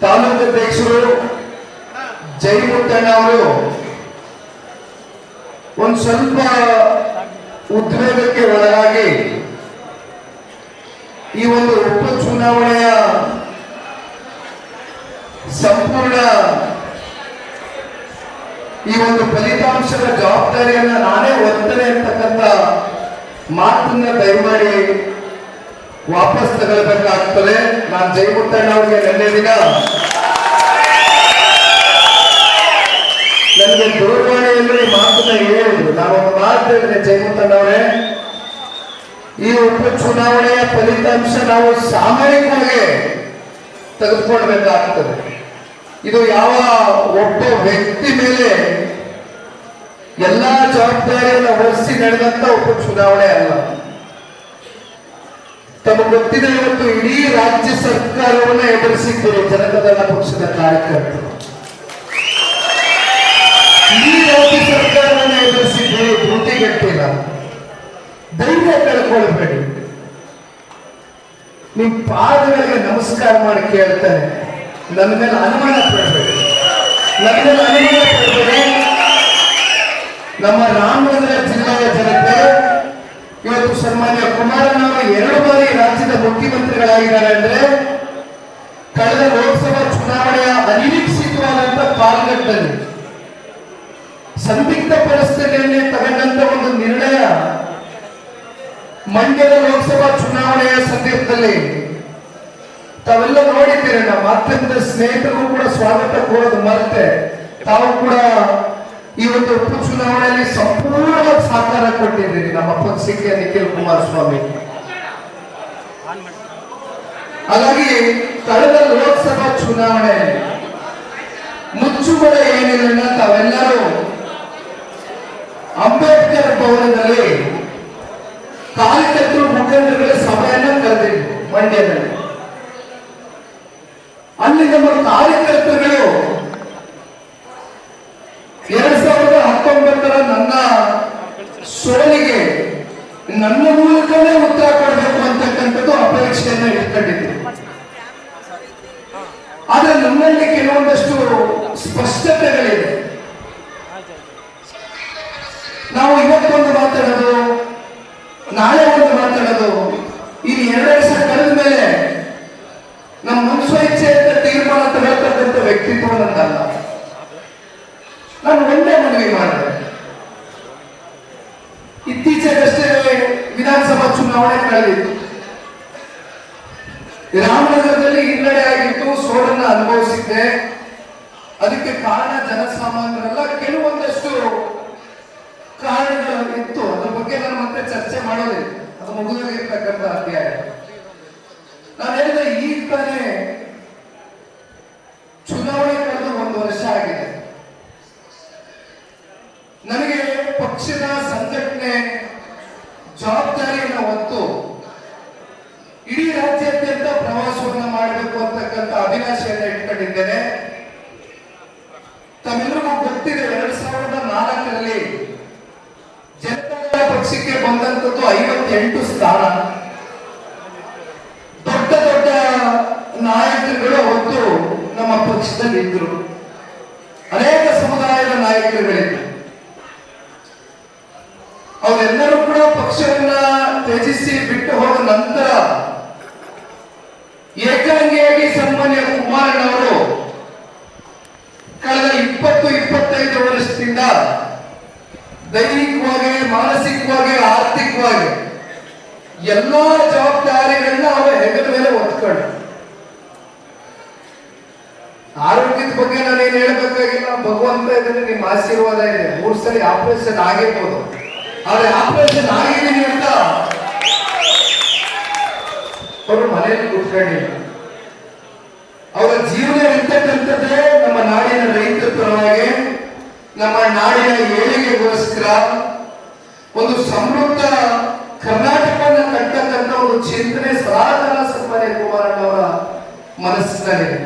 ತಾಲೂಕು ಅಧ್ಯಕ್ಷರು ಜೈಮುತ್ತಣ್ಣ ಅವರು ಒಂದು ಸ್ವಲ್ಪ ಉದ್ವೇಗಕ್ಕೆ ಒಳಗಾಗಿ ಈ ಒಂದು ಉಪ ಚುನಾವಣೆಯ ಸಂಪೂರ್ಣ ಈ ಒಂದು ಫಲಿತಾಂಶದ ಜವಾಬ್ದಾರಿಯನ್ನ ನಾನೇ ಒತ್ತನೆ ಅಂತಕ್ಕಂಥ ಮಾತನ್ನ ದಯಮಾಡಿ ವಾಪಸ್ ತಗೊಳ್ಬೇಕಾಗ್ತದೆ. ನಾನು ಜೈಮುತ್ತಣ್ಣ ಅವರಿಗೆ ನೆನ್ನೆ ದಿನ ನನಗೆ ದೂರವಾಣಿಯಲ್ಲಿ ಮಾತನ್ನ ಹೇಳಿದ್ರು. ನಾವೊಂದು ಮಾತು ಹೇಳಿದ್ರೆ ಜೈಮುತ್ತಣ್ಣ ಅವರೇ. ಈ ಉಪ ಚುನಾವಣೆಯ ಫಲಿತಾಂಶ ನಾವು ಸಾಮಾನ್ಯವಾಗಿ ತೆಗೆದುಕೊಳ್ಬೇಕಾಗ್ತದೆ. ಇದು ಯಾವ ಒಬ್ಬ ವ್ಯಕ್ತಿ ಮೇಲೆ ಎಲ್ಲಾ ಜವಾಬ್ದಾರಿಯನ್ನು ಹೊರಿಸಿ ನಡೆದಂತ ಉಪಚುನಾವಣೆ ಅಲ್ಲ. ತಮಗೆ ಗೊತ್ತಿದೆ ಇವತ್ತು ಇಡೀ ರಾಜ್ಯ ಸರ್ಕಾರವನ್ನ ಎದುರಿಸಿದ್ದೀರಿ ಜನತಾದಳ ಪಕ್ಷದ ಕಾರ್ಯಕರ್ತರು. ಇಡೀ ರಾಜ್ಯ ಸರ್ಕಾರವನ್ನ ಎದುರಿಸಿದ್ದೀರಿ ಧೃತಿಗಟ್ಟಿಲ್ಲ ಧೈರ್ಯ ಕಳ್ಕೊಳ್ಬೇಡಿ ನಿಮ್ ಪಾದಗಳಿಗೆ ನಮಸ್ಕಾರ ಮಾಡಿ ಕೇಳ್ತಾರೆ ನನ್ನ ಮೇಲೆ ಅನುಮಾನ ಪಡಬೇಡಿ. ನನ್ನ ಮೇಲೆ ಅನುಮಾನ ಪಡಬೇಡಿ. ನಮ್ಮ ರಾಮನಗರ ಜಿಲ್ಲೆಯ ಜನತೆ ಇವತ್ತು ಸನ್ಮಾನ್ಯ ಕುಮಾರಣ್ಣವರು ಎರಡು ಬಾರಿ ರಾಜ್ಯದ ಮುಖ್ಯಮಂತ್ರಿಗಳಾಗಿದ್ದಾರೆ ಅಂದ್ರೆ ಕಳೆದ ಲೋಕಸಭಾ ಚುನಾವಣೆಯ ಅನಿರೀಕ್ಷಿತವಾದಂತ ಕಾಲಘಟ್ಟದಲ್ಲಿ ಸಂದಿಗ್ಧ ಪರಿಸ್ಥಿತಿಯಲ್ಲಿ ತಗೊಂಡಂತ ಒಂದು ನಿರ್ಣಯ ಮಂಡ್ಯದ ಲೋಕಸಭಾ ಚುನಾವಣೆಯ ಸಂದರ್ಭದಲ್ಲಿ ತಾವೆಲ್ಲ ನೋಡಿದ್ದೀರಿ, ನಮ್ಮ ಮಾಧ್ಯಮದ ಸ್ನೇಹಿತರು ಕೂಡ ಸ್ವಾಗತ ಕೋರೋದು ಮರೆತೆ. ತಾವು ಕೂಡ ಈ ಒಂದು ಉಪಚುನಾವಣೆಯಲ್ಲಿ ಸಂಪೂರ್ಣ ಸಹಕಾರ ಕೊಟ್ಟಿದ್ದೀರಿ ನಮ್ಮ ಪಕ್ಷಕ್ಕೆ ನಿಖಿಲ್ ಕುಮಾರಸ್ವಾಮಿ. ಹಾಗಾಗಿ ಕಳೆದ ಲೋಕಸಭಾ ಚುನಾವಣೆ ಮುಚ್ಚುಮರ ಏನಿಲ್ಲ ತಾವೆಲ್ಲರೂ ಅಂಬೇಡ್ಕರ್ ಭವನದಲ್ಲಿ ಕಾರ್ಯಕರ್ತರು, ಮುಖಂಡರುಗಳ ಸಭೆಯನ್ನು ಕರೆದಿದ್ರು ಮಂಡ್ಯದಲ್ಲಿ. ಅಲ್ಲಿ ನಮ್ಮ ಕಾರ್ಯಕರ್ತರುಗಳು ಎರಡ್ ಹತ್ತೊಂಬತ್ತರ ನನ್ನ ಸೋಲಿಗೆ ನನ್ನ ಮೂಲಕವೇ ಉತ್ತರ ವಿಧಾನಸಭಾ ಚುನಾವಣೆ ಕಳೆದಿತ್ತು. ರಾಮನಗರದಲ್ಲಿ ಹಿನ್ನಡೆ ಆಗಿತ್ತು, ಸೋಲನ್ನ ಅನುಭವಿಸಿದ್ದೆ. ಅದಕ್ಕೆ ಕಾರಣ ಜನಸಾಮಾನ್ಯರೆಲ್ಲ, ಕೆಲವೊಂದಷ್ಟು ಕಾರಣಗಳು ಇತ್ತು. ಅದ್ರ ಬಗ್ಗೆ ನಾನು ಮತ್ತೆ ಚರ್ಚೆ ಮಾಡೋದಿಲ್ಲ. ಅದು ಮುಗಿದೋಗಿರ್ತಕ್ಕಂಥ ಅಧ್ಯಾಯ. ನಾನು ಹೇಳಿದೆ ಈಗ ತಾನೇ ಚುನಾವಣೆ ಕಳೆದು ಒಂದು ವರ್ಷ ಆಗಿದೆ. ನನಗೆ ಪಕ್ಷದ ಸಂಘಟನೆ ಜವಾಬ್ದಾರಿಯನ್ನು ಹೊತ್ತು ಇಡೀ ರಾಜ್ಯಾದ್ಯಂತ ಪ್ರವಾಸವನ್ನು ಅಂತಕ್ಕಂಥ ಅಭಿಲಾಷೆಯನ್ನ ಇಟ್ಕೊಂಡಿದ್ದೇನೆ. ತಮ್ಮೆಲ್ಲರಿಗೂ ಗೊತ್ತಿದೆ, ಎರಡ್ ಸಾವಿರದ ನಾಲ್ಕರಲ್ಲಿ ಜನತಾ ಪಕ್ಷಕ್ಕೆ ಬಂದಂತದ್ದು ಐವತ್ತೆಂಟು ಸ್ಥಾನ. ದೊಡ್ಡ ದೊಡ್ಡ ನಾಯಕರುಗಳು ಅವತ್ತು ನಮ್ಮ ಪಕ್ಷದಲ್ಲಿ ಇದ್ರು ಅನೇಕ ಸಮುದಾಯದ ನಾಯಕರುಗಳಿದ್ರು ಅವರೆಲ್ಲರೂ ಕೂಡ ಪಕ್ಷವನ್ನ ತ್ಯಜಿಸಿ ಬಿಟ್ಟು ಹೋದ ನಂತರ ಏಕಾಂಗಿಯಾಗಿ ಸನ್ಮಾನ್ಯ ಕುಮಾರಣ್ಣವರು ಕಳೆದ ಇಪ್ಪತ್ತು ಇಪ್ಪತ್ತೈದು ವರ್ಷದಿಂದ ದೈಹಿಕವಾಗಿ, ಮಾನಸಿಕವಾಗಿ, ಆರ್ಥಿಕವಾಗಿ ಎಲ್ಲಾ ಜವಾಬ್ದಾರಿಗಳನ್ನ ಅವರ ಹೆಗಲ ಮೇಲೆ ಒತ್ಕೊಂಡು ಆರೋಗ್ಯದ ಬಗ್ಗೆ ನಾನು ಏನ್ ಹೇಳ್ಬೇಕಾಗಿಲ್ಲ. ಭಗವಂತ ಇದ್ರೆ ನಿಮ್ಮ ಆಶೀರ್ವಾದ ಇದೆ. ಮೂರು ಸಲ ಆಪರೇಷನ್ ಆಗಿರ್ಬೋದು. ಆದ್ರೆ ಆಪರೇಷನ್ ಆಗಿದ್ದೀನಿ ಅಂತ ಅವರು ಮನೆಯಲ್ಲಿ ಕೂತ್ಕೊಂಡಿಲ್ಲ. ಅವರ ಜೀವನ ಇರ್ತಕ್ಕಂಥದ್ದೇ ನಮ್ಮ ನಾಡಿನ ರೈತ ಪರವಾಗಿ, ನಮ್ಮ ನಾಡಿನ ಏಳಿಗೆಗೋಸ್ಕರ ಒಂದು ಸಮೃದ್ಧ ಕರ್ನಾಟಕವನ್ನು ಕಟ್ಟತಕ್ಕಂಥ ಒಂದು ಚಿಂತನೆ ಸದಾಕಾಲ ಸನ್ಮಾನ್ಯ ಕುಮಾರಣ್ಣವರ ಮನಸ್ಸಿನಲ್ಲಿ.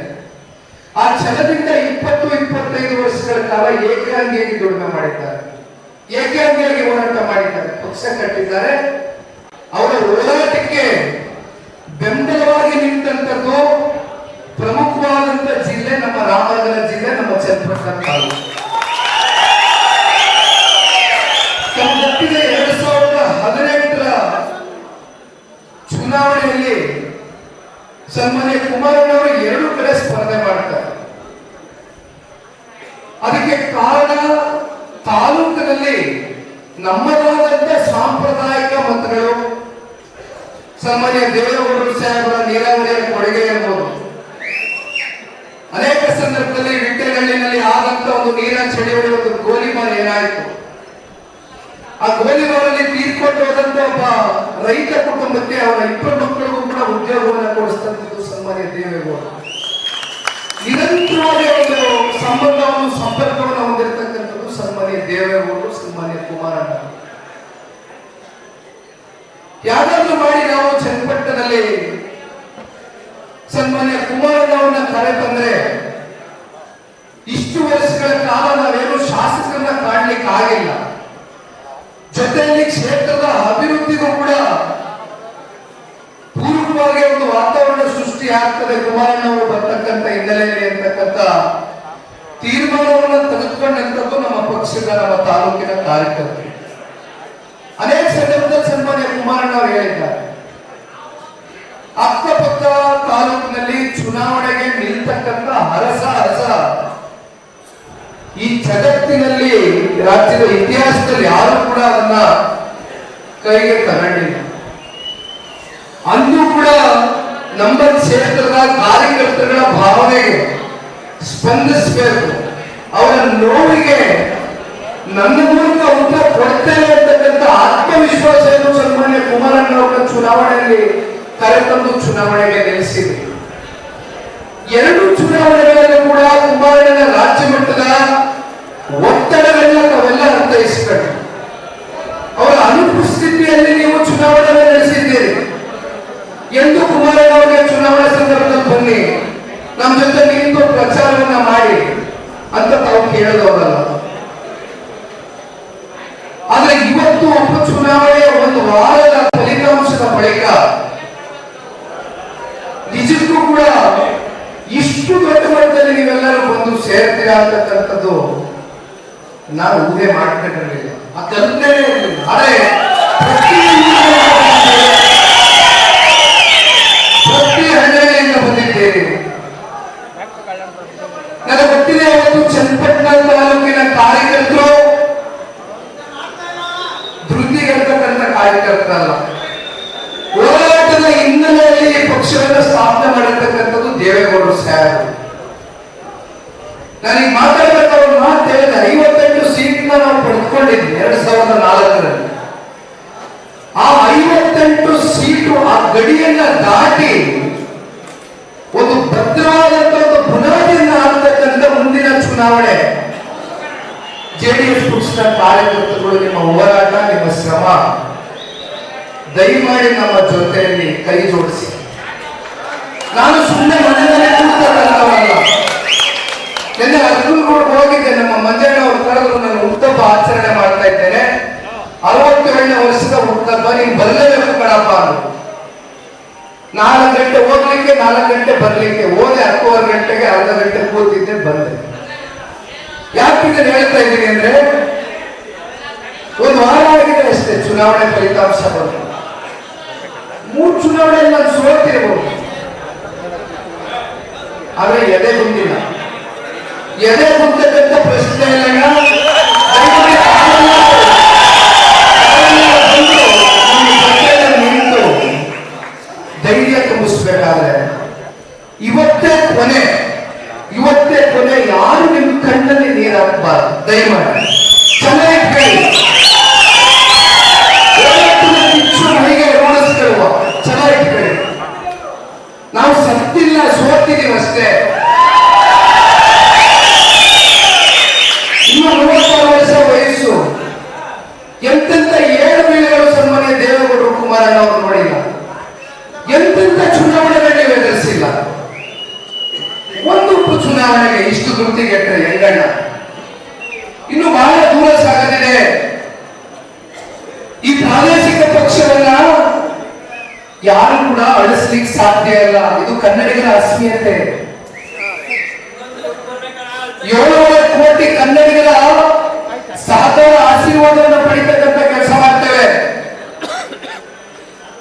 ಆ ಛಲದಿಂದ ಇಪ್ಪತ್ತು, ಇಪ್ಪತ್ತೈದು ವರ್ಷಗಳ ಕಾಲ ಏಕಾಂಗಿಯಾಗಿ ದುಡಿಮೆ ಮಾಡಿದ್ದಾರೆ. ಏಕಾಂಗಿಯಾಗಿ ಹೋರಾಟ ಮಾಡಿದ್ದಾರೆ. ಪಕ್ಷ ಕಟ್ಟಿದ್ದಾರೆ. ಅವರ ಹೋರಾಟಕ್ಕೆ ಬೆಂಬಲವಾಗಿ ನಿಂತಂಥದ್ದು ಪ್ರಮುಖವಾದಂತ ಜಿಲ್ಲೆ ನಮ್ಮ ರಾಮನಗರ ಜಿಲ್ಲೆ, ನಮ್ಮ ಚನ್ನಪಟ್ಟಣ ತಾಲೂಕು. ತಮ್ಮ ಗೊತ್ತಿದೆ ಎರಡ್ ಸಾವಿರದ ಹದಿನೆಂಟರ ಚುನಾವಣೆಯಲ್ಲಿ ಸನ್ಮಾನ್ಯ ಕುಮಾರಣ್ಣವರು ಎರಡು ಕಡೆ ಸ್ಪರ್ಧೆ ಮಾಡ್ತಾರೆ. ಅದಕ್ಕೆ ಕಾರಣ ತಾಲೂಕಿನಲ್ಲಿ ನಮ್ಮದಾದಂತ ಸಾಂಪ್ರದಾಯಿಕ ಮತಗಳು ಸನ್ಮಾನ್ಯ ದೇವೇಗೌಡರು ಸಾಹೇಬರ ನೀರಾವರಿಯ ಕೊಡುಗೆ ಇರ್ಬೋದು ಅನೇಕ ಸಂದರ್ಭದಲ್ಲಿ ವಿಟ್ಟೆಹಳ್ಳಿನಲ್ಲಿ ಆದಂತ ಒಂದು ನೀರಿನ ಚಳಿ ಒಂದು ಗೋಲಿಮಾರ್ ಏನಾಯ್ತು? ಆ ಗೋಲಿಮಾರಲ್ಲಿ ತೀರ್ಕೊಂಡು ಹೋದಂತ ಒಬ್ಬ ರೈತ ಕುಟುಂಬಕ್ಕೆ ಅವರ ಇಬ್ಬರು ಮಕ್ಕಳಿಗೂ ಕೂಡ ಉದ್ಯೋಗವನ್ನು ಕೊಡಿಸ್ತಂಥದ್ದು ಸನ್ಮಾನ್ಯ ದೇವೇಗೌಡ. ನಿರಂತರವಾಗಿ ಒಂದು ಸಂಬಂಧವನ್ನು, ಸಂಪರ್ಕವನ್ನು ಹೊಂದಿರತಕ್ಕಂಥದ್ದು ಸನ್ಮಾನ್ಯ ದೇವೇಗೌಡರು, ಸನ್ಮಾನ್ಯ ಕುಮಾರಣ್ಣ. ಯಾವ್ದಾದ್ರು ಮಾಡಿ ನಾವು ತೆಗೆದುಕೊಂಡಂಥದ್ದು ನಮ್ಮ ಪಕ್ಷದ, ನಮ್ಮ ತಾಲೂಕಿನ ಕಾರ್ಯಕರ್ತರು. ಅನೇಕ ಸಂದರ್ಭದಲ್ಲಿ ಸನ್ಮಾನ್ಯ ಕುಮಾರಣ್ಣ ಅವರು ಹೇಳಿದ್ದಾರೆ. ಅಕ್ಕಪಕ್ಕ ತಾಲೂಕಿನಲ್ಲಿ ಚುನಾವಣೆಗೆ ನಿಲ್ತಕ್ಕಂತ ಹರಸ ಹರಸ ಈ ಜಗತ್ತಿನಲ್ಲಿ, ರಾಜ್ಯದ ಇತಿಹಾಸದಲ್ಲಿ ಯಾರು ಕೂಡ ಅದನ್ನ ಕೈಗೆ ತಗೊಂಡಿಲ್ಲ. ಅಂದು ಕೂಡ ನಮ್ಮ ಕ್ಷೇತ್ರದ ಕಾರ್ಯಕರ್ತರ ಭಾವನೆಗೆ ಸ್ಪಂದಿಸಬೇಕು. ಅವರ ನೋವಿಗೆ ನನ್ನ ಮೂಲಕ ಉತ್ತರ ಕೊಡ್ತೇನೆ ಅಂತಕ್ಕಂಥ ಆತ್ಮವಿಶ್ವಾಸ ಏನು ಸನ್ಮಾನ್ಯ ಕುಮಾರಣ್ಣ ಅವರ ಚುನಾವಣೆಯಲ್ಲಿ ಕರೆತಂದು ಚುನಾವಣೆಗೆ ನಿಲ್ಲಿಸಿದೆ ಎರಡು ಚುನಾವಣೆಗಳಲ್ಲೂ ಕೂಡ ಕುಮಾರಣ್ಣನ ರಾಜ್ಯ ಮಟ್ಟದ ಒತ್ತಡಗಳನ್ನ ತಾವೆಲ್ಲ ಅರ್ಥೈಸಿಕೊಂಡು ಅವರ ಅನುಪಸ್ಥಿತಿಯಲ್ಲಿ ನೀವು ಚುನಾವಣೆ ನಡೆಸಿದ್ದೀರಿ. ಎಂದು ಕುಮಾರಣ್ಣ ಅವರಿಗೆ ಚುನಾವಣಾ ಸಂದರ್ಭದಲ್ಲಿ ಬನ್ನಿ. ನಮ್ಮ ಜೊತೆ ನಿಂತು ಪ್ರಚಾರವನ್ನ ಕೇಳದವರಲ್ಲ ಆದ್ರೆ ಇವತ್ತು ಉಪಚುನಾವಣೆಯ ಒಂದು ವಾರದ ಫಲಿತಾಂಶದ ಬಳಿಕ ನಿಜಕ್ಕೂ ಕೂಡ ಇಷ್ಟು ದೊಡ್ಡ ಮಟ್ಟದಲ್ಲಿ ನೀವೆಲ್ಲರೂ ಬಂದು ಸೇರ್ತೀರಾ ಅಂತಕ್ಕಂಥದ್ದು ನಾನು ಊಹೆ ಮಾಡ್ಕೊಂಡಿರಲಿಲ್ಲ. ಆ ಕಲ್ಪನೆ ಇರಲಿಲ್ಲ ಆದ್ರೆ ಪ್ರತಿ ಪ್ರತಿ ಹಳ್ಳಿಯಿಂದ ಬಂದಿದ್ದೇನೆ. ತಾಲೂಕಿನ ಕಾರ್ಯಕರ್ತರು ಕಾರ್ಯಕರ್ತರಲ್ಲ. ಹೋರಾಟದ ಹಿನ್ನೆಲೆಯಲ್ಲಿ ಪಕ್ಷವನ್ನು ಸ್ಥಾಪನೆ ಮಾಡಿರ್ತಕ್ಕಂಥದ್ದು ದೇವೇಗೌಡರು ಸಾಹೇಬರು. ನನಗೆ ಮಾತಾಡ್ಬೇಕಾದ್ರೆ ಒಂದು ಮಾತು ಹೇಳಿದೆ ಐವತ್ತೆಂಟು ಸೀಟ್ನ ನಾವು ಪಡೆದುಕೊಂಡಿದ್ವಿ ಎರಡ್ ಸಾವಿರದ ನಾಲ್ಕರಲ್ಲಿ. ಆ ಐವತ್ತೆಂಟು ಸೀಟು ಆ ಗಡಿಯನ್ನ ದಾಟಿ ಒಂದು ಭದ್ರವಾದಂತ ಒಂದು ಬುನಾದಿಯನ್ನ ಹಾಕ್ತಕ್ಕಂಥ ಮುಂದಿನ ಚುನಾವಣೆ ಜೆಡಿಎಸ್ ಪಕ್ಷದ ಕಾರ್ಯಕರ್ತರು ನಿಮ್ಮ ಹೋರಾಟ, ನಿಮ್ಮ ಶ್ರಮ, ದಯಮಾಡಿ ನಮ್ಮ ಜೊತೆಯಲ್ಲಿ ಕೈ ಜೋಡಿಸಿ. ನಾನು ಸುಮ್ಮನೆ ಮನೆಯಲ್ಲೇ ಕೂತಲ್ಲ ನಿನ್ನೆ ಕೂಡ ಹೋಗಿದ್ದೆ, ನಮ್ಮ ಮಂಜಣ್ಣ ಅವ್ರ ಕರೆದ್ರು ನಾನು ಹುಟ್ಟಬ್ಬ ಆಚರಣೆ ಮಾಡ್ತಾ ಇದ್ದೇನೆ. ಅರವತ್ತೇಳನೇ ವರ್ಷದ ಹುಟ್ಟಬ್ಬ ನೀನ್ ಬರಲೇಬೇಕು ಕಣಪ್ಪ ನಾಲ್ಕು ಗಂಟೆ ಹೋಗ್ಲಿಕ್ಕೆ ನಾಲ್ಕು ಗಂಟೆ ಬರ್ಲಿಕ್ಕೆ ಹೋದೆ ಹತ್ತುವರೆ ಗಂಟೆಗೆ ಅರ್ಧ ಗಂಟೆ ಕೂತಿದ್ದೆ ಬಂದೆ ಯಾಕೆ ಹೇಳ್ತಾ ಇದ್ದೀನಿ ಅಂದ್ರೆ, ಒಂದು ವಾರ ಆಗಿದೆ ಅಷ್ಟೇ ಚುನಾವಣೆ ಫಲಿತಾಂಶ ಬಂದು. ಮೂರು ಚುನಾವಣೆಯಲ್ಲಿ ನಾನು ಸೋತಿರ್ಬೋದು. ಆದ್ರೆ ಎದೆ ಬಂದಿಲ್ಲ. ಎದೆ ಕುಂತಕ್ಕಂಥ ಪ್ರಶ್ನೆ ಇಲ್ಲ ದಯಮಾಡಿ ತಾವೆಲ್ಲ ಬಂದು ನಮ್ಮ ಜೊತೆಯಲ್ಲಿ ನಿಂತು ಧೈರ್ಯ ತುಂಬಿಸ್ಬೇಕಾದ್ರೆ ಇವತ್ತೇ ಕೊನೆ ಇವತ್ತೇ ಕೊನೆ ಯಾರು ನಿಮ್ಮ ಕಣ್ಣಲ್ಲಿ ಚೆನ್ನಾಗಿ ಕೇಳಿ. ಮೈಗೆ ರೋಣಿಸ್ಕೊಳ್ಳುವ ಚೆನ್ನಾಗಿ ನಾವು ಸತ್ತಿಲ್ಲ ಸೋತಿದೀವಿ ಅಷ್ಟೇ. ಇನ್ನು ಮೂವತ್ತಾರು ವರ್ಷ ವಯಸ್ಸು. ಎಂತೆಂತ ಏಳು ಬೀಳುಗಳು ಸನ್ಮಾನ್ಯ ದೇವೇಗೌಡರು ಕುಮಾರಣ್ಣ ಅವರು ನೋಡಿಲ್ಲ. ಎಂತೆಂತ ಚುನಾವಣೆಗಳು ನೀವು ಎದುರಿಸಿಲ್ಲ. ಒಂದು ಚುನಾವಣೆಗೆ ಇಷ್ಟು ಧೃತಿಗೆಟ್ಟರೆ ಹೆಂಗಣ್ಣ? ಇನ್ನು ಬಹಳ ದೂರ ಸಾಗಲಿದೆ. ಈ ಪ್ರಾದೇಶಿಕ ಪಕ್ಷವನ್ನ ಯಾರು ಕೂಡ ಅಳಿಸ್ಲಿಕ್ಕೆ ಸಾಧ್ಯ ಇಲ್ಲ. ಇದು ಕನ್ನಡಿಗರ ಅಸ್ಮಿಯತೆ ಏಳ್ನೂರ ಕೋಟಿ ಕನ್ನಡಿಗರ ಸಹಕಾರ ಆಶೀರ್ವಾದವನ್ನು ಪಡಿತಕ್ಕಂಥ ಕೆಲಸ ಮಾಡ್ತೇವೆ.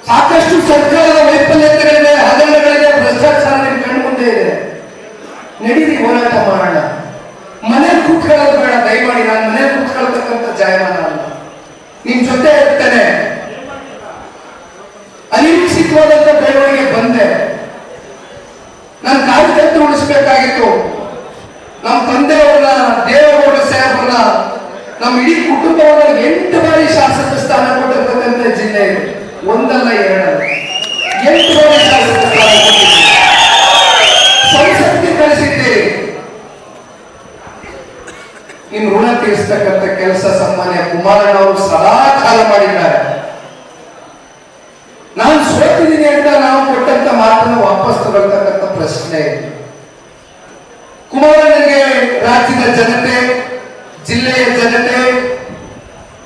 ಸಾಕಷ್ಟು ಸರ್ಕಾರದ ವೈಫಲ್ಯತೆಗಳಿದೆ, ಹಗರಣಗಳಿದೆ, ಭ್ರಷ್ಟಾಚಾರ ನಿಮ್ಮ ಕಣ್ಣು ಮುಂದೆ ಇದೆ. ನಡೀರಿ ಹೋರಾಟ ಮಾಡಿ. ಕೂತ್ಕೊಳ್ತಕ್ಕಂಥ ಜಾಯಮಾನ ಅಲ್ಲ ನಿಮ್ ಜೊತೆ ಇರ್ತೇನೆ. ಅನಿರೀಕ್ಷಿತವಾದಂತ ಬೆಳವಣಿಗೆ ಬಂದೆ. ನನ್ನ ಕಾರ್ಯತಂತ್ರ ಉಳಿಸ್ಬೇಕಾಗಿತ್ತು. ನಮ್ಮ ತಂದೆಯವ್ರನ್ನ ದೇವೇಗೌಡ ಸಾಹೇಬ್ರನ್ನ ನಮ್ಮ ಇಡೀ ಕುಟುಂಬವನ್ನ ಎಂಟು ಬಾರಿ ಶಾಸಕ ಸ್ಥಾನ ಕೊಟ್ಟಿರ್ತಕ್ಕಂಥ ಜಿಲ್ಲೆ ಒಂದಲ್ಲ ಎರಡಲ್ಲ. ಎಂಟು ಬಾರಿ ಶಾಸಕ ಸ್ಥಾನ ಕೊಟ್ಟಿದ್ದೀರಿ. ತೀರಿಸ್ತಕ್ಕಂಥ ಕೆಲಸ ಸನ್ಮಾನ್ಯ ಕುಮಾರಣ್ಣ ಅವರು ಸದಾ ಕಾಲ ಮಾಡಿದ್ದಾರೆ. ನಾನು ಸೋತಿದ್ದೀನಿ ಅಂತ ನಾವು ಕೊಟ್ಟಂತ ಮಾತನ್ನು ವಾಪಸ್ ತಗೊಳ್ತಕ್ಕಂಥ ಪ್ರಶ್ನೆ ಕುಮಾರಣ್ಣನಿಗೆ ರಾಜ್ಯದ ಜನತೆ, ಜಿಲ್ಲೆಯ ಜನತೆ,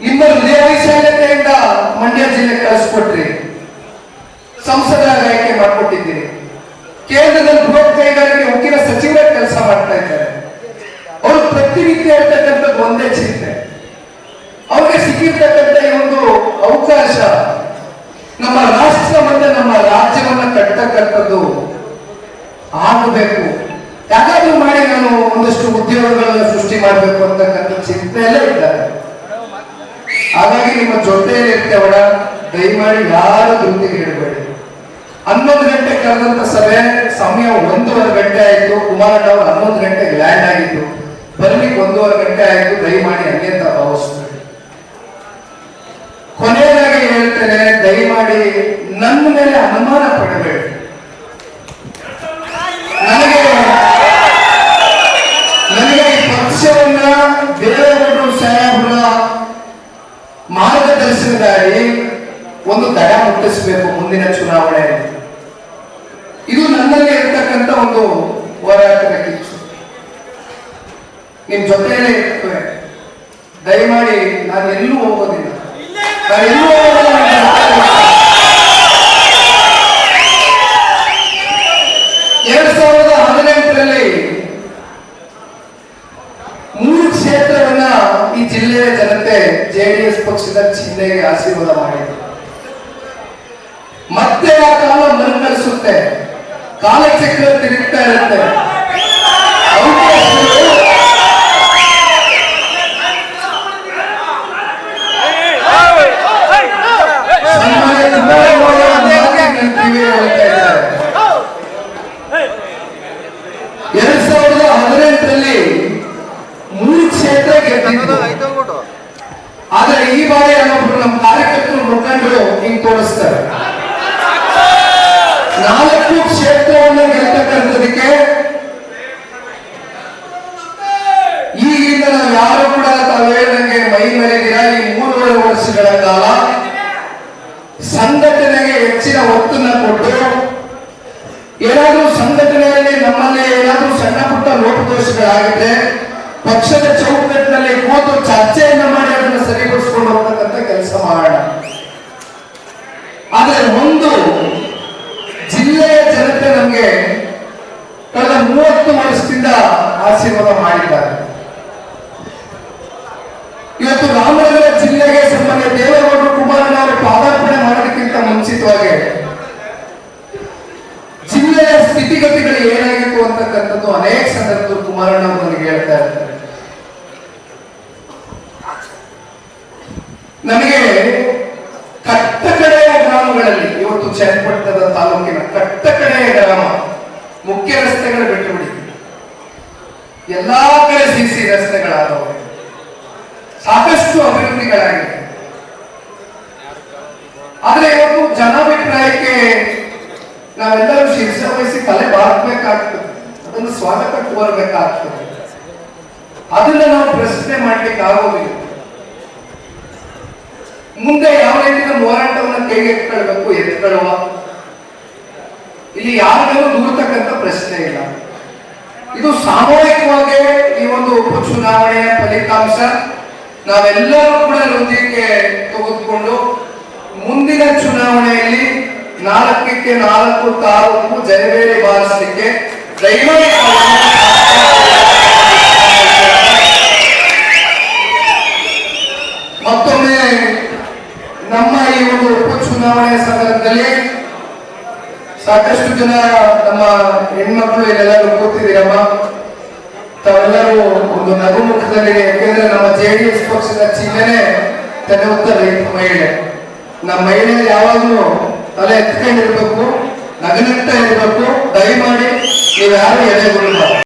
ನಿಮ್ಮ ಹೃದಯವೈಶಾಲ್ಯತೆಯಿಂದ ಮಂಡ್ಯ ಜಿಲ್ಲೆ ಕಳಿಸ್ಕೊಟ್ರಿ. ಸಂಸದರಾಗಿ ಆಯ್ಕೆ ಮಾಡಿಕೊಟ್ಟಿದ್ದೀರಿ ಕೇಂದ್ರದಲ್ಲಿ ಬೃಹತ್ ಕೈಗಾರಿಕೆ ಉಕ್ಕಿನ ಸಚಿವರ ಕೆಲಸ ಮಾಡ್ತಾ ಇದ್ದಾರೆ. ಪ್ರತಿನಿತ್ಯ ಇರ್ತಕ್ಕಂಥದ್ದು ಒಂದೇ ಚಿಂತೆ ಅವ್ರಿಗೆ ಸಿಕ್ಕಿರ್ತಕ್ಕಂಥ ಈ ಒಂದು ಅವಕಾಶ ನಮ್ಮ ರಾಷ್ಟ್ರ ಮತ್ತೆ ನಮ್ಮ ರಾಜ್ಯವನ್ನ ಕಟ್ಟತಕ್ಕಂಥದ್ದು ಆಗಬೇಕು. ಯಾಕಾದ್ರೂ ಮಾಡಿ ನಾನು ಒಂದಷ್ಟು ಉದ್ಯೋಗಗಳನ್ನು ಸೃಷ್ಟಿ ಮಾಡಬೇಕು ಅಂತಕ್ಕಂಥ ಚಿಂತೆಯಲ್ಲೇ ಇದ್ದಾರೆ ಹಾಗಾಗಿ ನಿಮ್ಮ ಜೊತೆಯಲ್ಲಿ ಇರ್ತೇವಡ ದಯಮಾಡಿ ಯಾರ ದೃಪ್ತಿ ಹೇಳಬೇಡಿ ಹನ್ನೊಂದು ಗಂಟೆ ಕರೆದಂತ ಸಭೆ, ಸಮಯ ಒಂದೂವರೆ ಗಂಟೆ ಆಯಿತು. ಕುಮಾರಣ್ಣ ಅವರು ಹನ್ನೊಂದು ಗಂಟೆಗೆ ಲ್ಯಾಂಡ್ ಆಗಿತ್ತು ಬರ್ಲಿಕ್ಕೆ ಒಂದೂವರೆ ಗಂಟೆ ಆಯ್ತು ದಯಮಾಡಿ ಹಂಗೆ ಅಂತ ಭಾವಿಸ್ತಾರೆ ಕೊನೆಯದಾಗಿ ಹೇಳ್ತೇನೆ ದಯಮಾಡಿ ನನ್ನ ಮೇಲೆ ಅನುಮಾನ ಪಡಬೇಡಿ. ನನಗೆ ನನಗೆ ಈ ಪಕ್ಷವನ್ನ ದೇವೇಗೌಡರು ಸಾಹೇಬರ ಮಾರ್ಗದರ್ಶನದಲ್ಲಿ ಒಂದು ದಡ ಮುಟ್ಟಿಸಬೇಕು ಮುಂದಿನ ಚುನಾವಣೆ ಇದು ನನ್ನಲ್ಲಿ ಇರ್ತಕ್ಕಂಥ ಒಂದು ಹೋರಾಟದ ಕಿಚ್ಚು ನಿಮ್ ಜೊತೆಯಲ್ಲೇ ಇರ್ತವೆ. ದಯಮಾಡಿ ನಾನು ಎಲ್ಲೂ ಹೋಗೋದಿಲ್ಲ. ನಾನು. ಎರಡ್ ಸಾವಿರದ ಹದಿನೆಂಟರಲ್ಲಿ ಮೂರು ಕ್ಷೇತ್ರವನ್ನ ಈ ಜಿಲ್ಲೆಯ ಜನತೆ ಜೆಡಿಎಸ್ ಪಕ್ಷದ ಚಿಹ್ನೆಗೆ ಆಶೀರ್ವಾದ ಮಾಡಿದ್ರು. ಮತ್ತೆ ಆ ಕಾಲ ಮರುಕಳಿಸುತ್ತೆ. ಕಾಲಚಕ್ರ ತಿರುಗ್ತಾ ಇರುತ್ತೆ. ಅವಕಾಶಗಳು ಸನ್ಮಾನ್ಯ ಕುಮಾರಣ್ಣವರ ಮಾತಿನ ಕಿವಿಗೆ ಹೇಳ್ತಾ ಇದ್ದಾರೆ. ಎರಡ್ ಸಾವಿರದ ಹದಿನೆಂಟರಲ್ಲಿ ಮೂರು ಕ್ಷೇತ್ರ ಗೆದ್ದಿದ್ದು ಈ ಬಾರಿ ಅನ್ನೊಬ್ರು ನಮ್ಮ ಕಾರ್ಯಕರ್ತರು ಮುಖಂಡರು ಹಿಂಗ್ ತೋರಿಸ್ತಾರೆ. ನಾಲ್ಕು ಕ್ಷೇತ್ರವನ್ನು ಗೆಲ್ತಕ್ಕಂಥದಕ್ಕೆ ಈಗಿಂದ ನಾವು ಯಾರು ಕೂಡ ತಾವು ಹೇಳಿದಂಗೆ ಮೈ ಮರೆದಿರ, ಈ ಮೂರುವರೆ ವರ್ಷಗಳ ಕಾಲ ಸಂಘಟನೆಗೆ ಹೆಚ್ಚಿನ ಒತ್ತನ್ನ ಕೊಟ್ಟು ಏನಾದರೂ ಸಂಘಟನೆಯಲ್ಲಿ ನಮ್ಮಲ್ಲಿ ಏನಾದ್ರೂ ಸಣ್ಣ ಪುಟ್ಟ ಲೋಪದೋಷಗಳಾಗಿದೆ ಪಕ್ಷದ ಚೌಕಟ್ಟಿನಲ್ಲಿ ಕೂತು ಮಾಡಿ ಅದನ್ನು ಸರಿಪಡಿಸಿಕೊಂಡು ಹೋಗ್ತಕ್ಕಂಥ ಕೆಲಸ ಮಾಡೋಣ ಆದ್ರೆ ಒಂದು ಜಿಲ್ಲೆಯ ಜನತೆ ನಮಗೆ ಕಳೆದ ಮೂವತ್ತು ವರ್ಷದಿಂದ ಆಶೀರ್ವಾದ ಮಾಡಿದ್ದಾರೆ ಇವತ್ತು ರಾಮನಗರ ಜಿಲ್ಲೆಗೆ ಸಂಬಂಧ ದೇವೇಗೌಡರು ಕುಮಾರಣ್ಣ ಅವರು ಪಾದಾರ್ಪಣೆ ಮಾಡೋದಕ್ಕಿಂತ ಮುಂಚಿತವಾಗಿ ಜಿಲ್ಲೆಯ ಸ್ಥಿತಿಗತಿಗಳು ಏನಾಗಿತ್ತು ಅಂತಕ್ಕಂಥದ್ದು ಅನೇಕ ಸಂದರ್ಭದಲ್ಲಿ ಕುಮಾರಣ್ಣ ಅವರು ನನಗೆ ಹೇಳ್ತಾ ಇರ್ತಾರೆ ನನಗೆ ಕಟ್ಟಕಡೆಯ ಗ್ರಾಮಗಳಲ್ಲಿ ಇವತ್ತು ಚನ್ನಪಟ್ಟಣದ ತಾಲೂಕಿನ ಕಟ್ಟಕಡೆಯ ಗ್ರಾಮ ಮುಖ್ಯ ರಸ್ತೆಗಳು ಬಿಟ್ಟುಬಿಡಿ ಎಲ್ಲಾ ಕಡೆ ಸಿಸಿ ರಸ್ತೆಗಳಾದವು. ಸಾಕಷ್ಟು ಅಭಿವೃದ್ಧಿಗಳಾಗಿದೆ. ಆದ್ರೆ ಇವತ್ತು ಜನಾಭಿಪ್ರಾಯಕ್ಕೆ ನಾವೆಲ್ಲರೂ ಶಿರ್ಷ ವಹಿಸಿ ತಲೆ ಬಾರಬೇಕಾಗ್ತದೆ ಅದನ್ನು ಸ್ವಾಗತ ಕೋರಬೇಕಾಗ್ತದೆ. ಪ್ರಶ್ನೆ ಮಾಡ್ಲಿಕ್ಕೆ ಆಗೋದಿಲ್ಲ. ಮುಂದೆ ಯಾವ ರೀತಿಯ ಹೋರಾಟವನ್ನು ಕೈಗೆ ಎತ್ಕೊಳ್ಬೇಕು ಎತ್ಕೊಳ್ಳುವ ಇಲ್ಲಿ ಯಾರಿಗೂ ದೂರತಕ್ಕಂಥ ಪ್ರಶ್ನೆ ಇಲ್ಲ. ಇದು ಸಾಮೂಹಿಕವಾಗಿ ಈ ಒಂದು ಉಪಚುನಾವಣೆಯ ಫಲಿತಾಂಶ. ನಾವೆಲ್ಲರೂ ಕೂಡ ಹೃದಯಕ್ಕೆ ತೆಗೆದುಕೊಂಡು ಮುಂದಿನ ಚುನಾವಣೆಯಲ್ಲಿ ನಾಲ್ಕಕ್ಕೆ ನಾಲ್ಕು, ತಾಲೂಕು ಜಯವೇರಿ ಬಾರಿಸಲಿಕ್ಕೆ ದಯಮಾಡಿ ತಾವು ಒಂದು ಉಪ ಚುನಾವಣೆಯ ಸಂದರ್ಭದಲ್ಲಿ ಸಾಕಷ್ಟು ಜನ ನಮ್ಮ ಹೆಣ್ಮಕ್ಳು ಇಲ್ಲೆಲ್ಲರೂ ಕೂತಿದ್ದೀರಮ್ಮ. ತಾವೆಲ್ಲರೂ ಒಂದು ನಗು ಮುಖದಲ್ಲಿ ಯಾಕೆಂದ್ರೆ ನಮ್ಮ ಎಸ್ ಪಕ್ಷದ ಚಿಹ್ನೆನೆ ತಲೆ ಹೊತ್ತ ರೈತ ಮಹಿಳೆ. ನಮ್ಮ ಮಹಿಳೆ ಯಾವಾಗಲೂ ತಲೆ ಎತ್ಕೊಂಡಿರ್ಬೇಕು ನಗನಗ್ತಾ ಇರ್ಬೇಕು. ದಯಮಾಡಿ, ನೀವು ಯಾರು ಎದೆಗೊಳ್ಳಬಾರ್ದು